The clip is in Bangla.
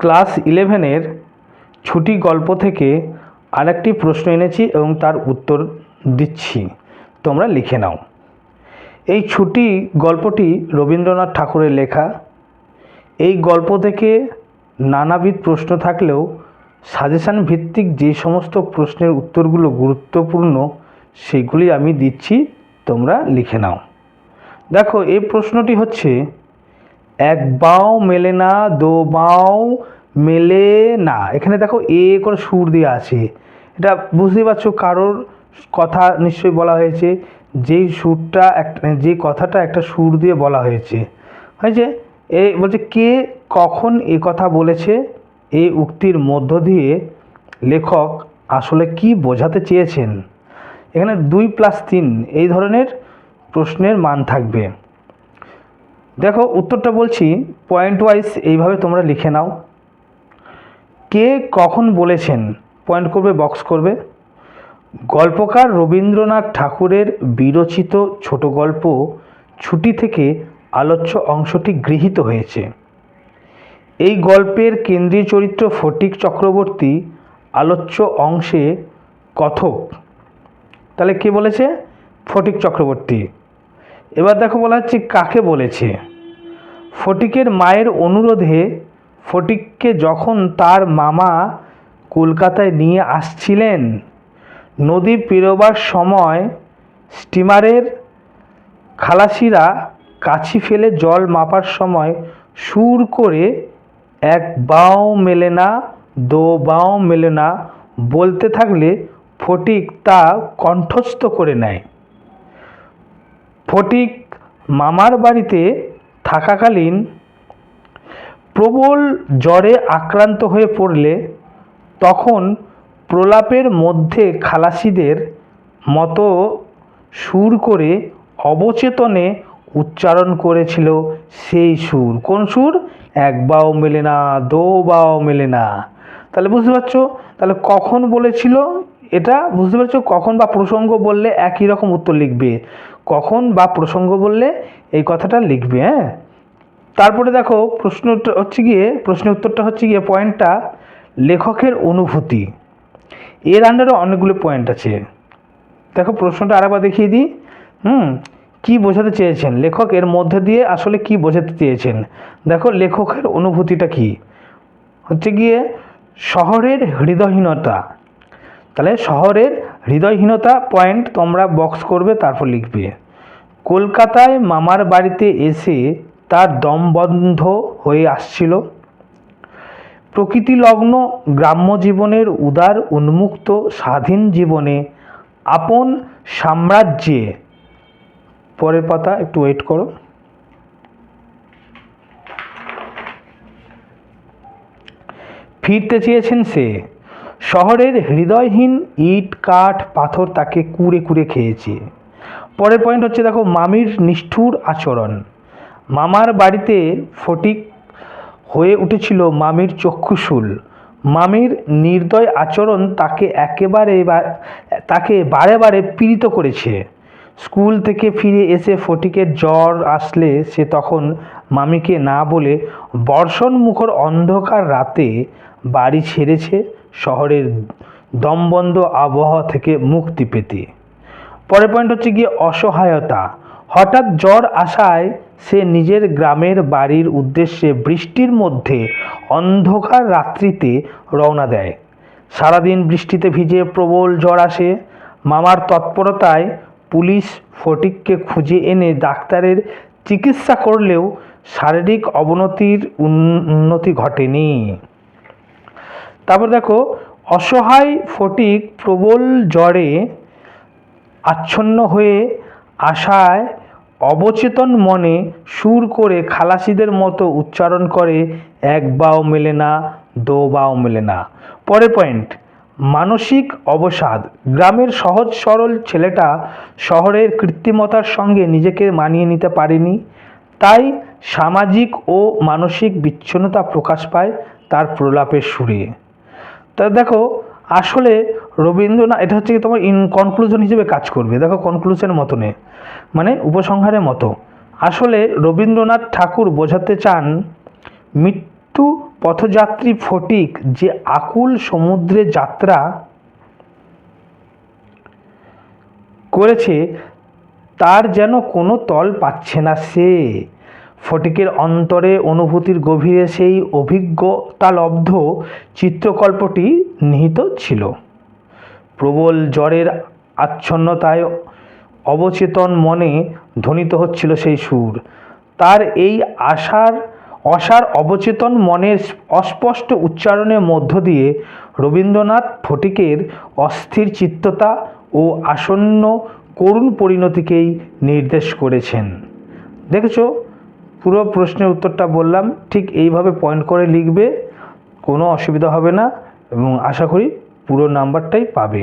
ক্লাস ইলেভেনের ছুটি গল্প থেকে আরেকটি প্রশ্ন এনেছি এবং তার উত্তর দিচ্ছি। তোমরা লিখে নাও। এই ছুটি গল্পটি রবীন্দ্রনাথ ঠাকুরের লেখা। এই গল্প থেকে নানাবিধ প্রশ্ন থাকলেও সাজেশান ভিত্তিক যে সমস্ত প্রশ্নের উত্তরগুলো গুরুত্বপূর্ণ সেগুলি আমি দিচ্ছি, তোমরা লিখে নাও। দেখো, এই প্রশ্নটি হচ্ছে এক বাও মেলে না, দো বাও মেলে না। এখানে দেখো এ করে সুর দিয়ে আছে। এটা বুঝতেই পারছ কারোর কথা নিশ্চয়ই বলা হয়েছে। যেই সুরটা একটা যে কথাটা একটা সুর দিয়ে বলা হয়েছে। হয়েছে? এ বলছে, কে কখন এ কথা বলেছে? এই উক্তির মধ্য দিয়ে লেখক আসলে কি বোঝাতে চেয়েছেন? এখানে দুই প্লাস তিন, এই ধরনের প্রশ্নের মান থাকবে। দেখো, উত্তরটা বলছি পয়েন্ট ওয়াইজ এইভাবে তোমরা লিখে নাও। কে কখন বলেছেন পয়েন্ট করবে বক্স করবে? গল্পকার রবীন্দ্রনাথ ঠাকুরের বিরচিত ছোট গল্প ছুটি থেকে আলোচ্য অংশটি গৃহীত হয়েছে। এই গল্পের কেন্দ্রীয় চরিত্র ফটিক চক্রবর্তী, আলোচ্য অংশে কথক। তাহলে কে বলেছে? ফটিক চক্রবর্তী। এবার দেখো বলা হচ্ছে কাকে বলেছে? ফটিকের মায়ের অনুরোধে ফটিককে যখন তার মামা কলকাতায় নিয়ে আসছিলেন, নদী পেরোবার সময় স্টিমারের খালাসিরা কাছি ফেলে জল মাপার সময় সুর করে, এক বাও মেলে না, দো বাও মেলে না বলতে থাকলে ফটিক তা কণ্ঠস্থ করে নেয়। ফটিক মামার বাড়িতে থাকাকালীন প্রবল জ্বরে আক্রান্ত হয়ে পড়লে তখন প্রলাপের মধ্যে খালাসিদের মতো সুর করে অবচেতনে উচ্চারণ করেছিল, সেই সুর। কোন সুর? এক বাও মেলে না, দো বাও মেলে না। তাহলে বুঝতে পারছ? তাহলে কখন বলেছিল এটা? বুঝতে পারছ? কখন বা প্রসঙ্গ বললে একই রকম উত্তর লিখবে। কখন বা প্রসঙ্গ বললে এই কথাটা লিখবে হ্যাঁ? তারপরে দেখো প্রশ্নটা হচ্ছে গিয়ে, প্রশ্নের উত্তরটা হচ্ছে গিয়ে পয়েন্টটা লেখকের অনুভূতি। এর আন্ডারে অনেকগুলো পয়েন্ট আছে। দেখো প্রশ্নটা আরেকবার দেখিয়ে দিই। হুম, কি বোঝাতে চেয়েছেন? লেখক এর মধ্যে দিয়ে আসলে কি বোঝাতে চেয়েছেন? দেখো লেখকের অনুভূতিটা কি? হচ্ছে গিয়ে শহরের হৃদয়হীনতা। তাহলে শহরের হৃদয়হীনতা পয়েন্ট তোমরা বক্স করবে, তারপর লিখবে। কলকাতায় মামার বাড়িতে এসে তার দম বন্ধ হয়ে আসছিল। প্রকৃতিলগ্ন গ্রাম্য জীবনের উদার উন্মুক্ত স্বাধীন জীবনে আপন সাম্রাজ্যে। পরের পাতা একটু ওয়েট করো। ফিরতে চেয়েছেন সে। শহরের হৃদয়হীন ইট, কাঠ, পাথর তাকে কুড়ে কুড়ে খেয়েছে। পরের পয়েন্ট হচ্ছে দেখো, মামির নিষ্ঠুর আচরণ। মামার বাড়িতে ফটিক হয়ে উঠেছিল মামির চক্ষুশূল। মামির নির্দয় আচরণ তাকে একেবারে তাকে বারে বারে পীড়িত করেছে। স্কুল থেকে ফিরে এসে ফটিকের জ্বর আসলে সে তখন মামিকে না বলে বর্ষণ মুখর অন্ধকার রাতে বাড়ি ছেড়েছে। শহরের দমবন্ধ আবহাওয়া থেকে মুক্তি পেতে। পরের পয়েন্ট হচ্ছে গিয়ে অসহায়তা। হঠাৎ জ্বর আসায় সে নিজের গ্রামের বাড়ির উদ্দেশ্যে বৃষ্টির মধ্যে অন্ধকার রাত্রিতে রওনা দেয়। সারাদিন বৃষ্টিতে ভিজে প্রবল জ্বর আসে। মামার তৎপরতায় পুলিশ ফটিককে খুঁজে এনে ডাক্তারের চিকিৎসা করলেও শারীরিক অবনতির উন্নতি ঘটেনি। তারপর দেখো, অসহায় ফটিক প্রবল জ্বরে আচ্ছন্ন হয়ে আশায় অবচেতন মনে সুর করে খালাসিদের মতো উচ্চারণ করে, এক বাও মেলে না, দো বাও মেলে না। পরের পয়েন্ট, মানসিক অবসাদ। গ্রামের সহজ সরল ছেলেটা শহরের কৃত্রিমতার সঙ্গে নিজেকে মানিয়ে নিতে পারেনি, তাই সামাজিক ও মানসিক বিচ্ছিন্নতা প্রকাশ পায় তার প্রলাপের সুরে। তা দেখো, আসলে রবীন্দ্রনাথ, এটা হচ্ছে কি তোমার ইন কনক্লুশন হিসেবে কাজ করবে। দেখো কনক্লুশনের মতনে মানে উপসংহারের মতো। আসলে রবীন্দ্রনাথ ঠাকুর বোঝাতে চান, মৃত্যু পথযাত্রী ফটিক যে আকুল সমুদ্রে যাত্রা করেছে, তার যেন কোনো তল পাচ্ছে না সে। ফটিকের অন্তরে অনুভূতির গভীরে সেই অভিজ্ঞতালব্ধ চিত্রকল্পটি নিহিত ছিল। প্রবল জ্বরের আচ্ছন্নতায় অবচেতন মনে ধ্বনিত হচ্ছিল সেই সুর। তার এই আশার, অসার অবচেতন মনের অস্পষ্ট উচ্চারণের মধ্য দিয়ে রবীন্দ্রনাথ ফটিকের অস্থির চিত্ততা ও আসন্ন করুণ পরিণতিকেই নির্দেশ করেছেন। দেখেছ পুরো প্রশ্নের উত্তরটা বললাম, ঠিক এইভাবে পয়েন্ট করে লিখবে, কোনো অসুবিধা হবে না এবং আশা করি পুরো নাম্বারটাই পাবে।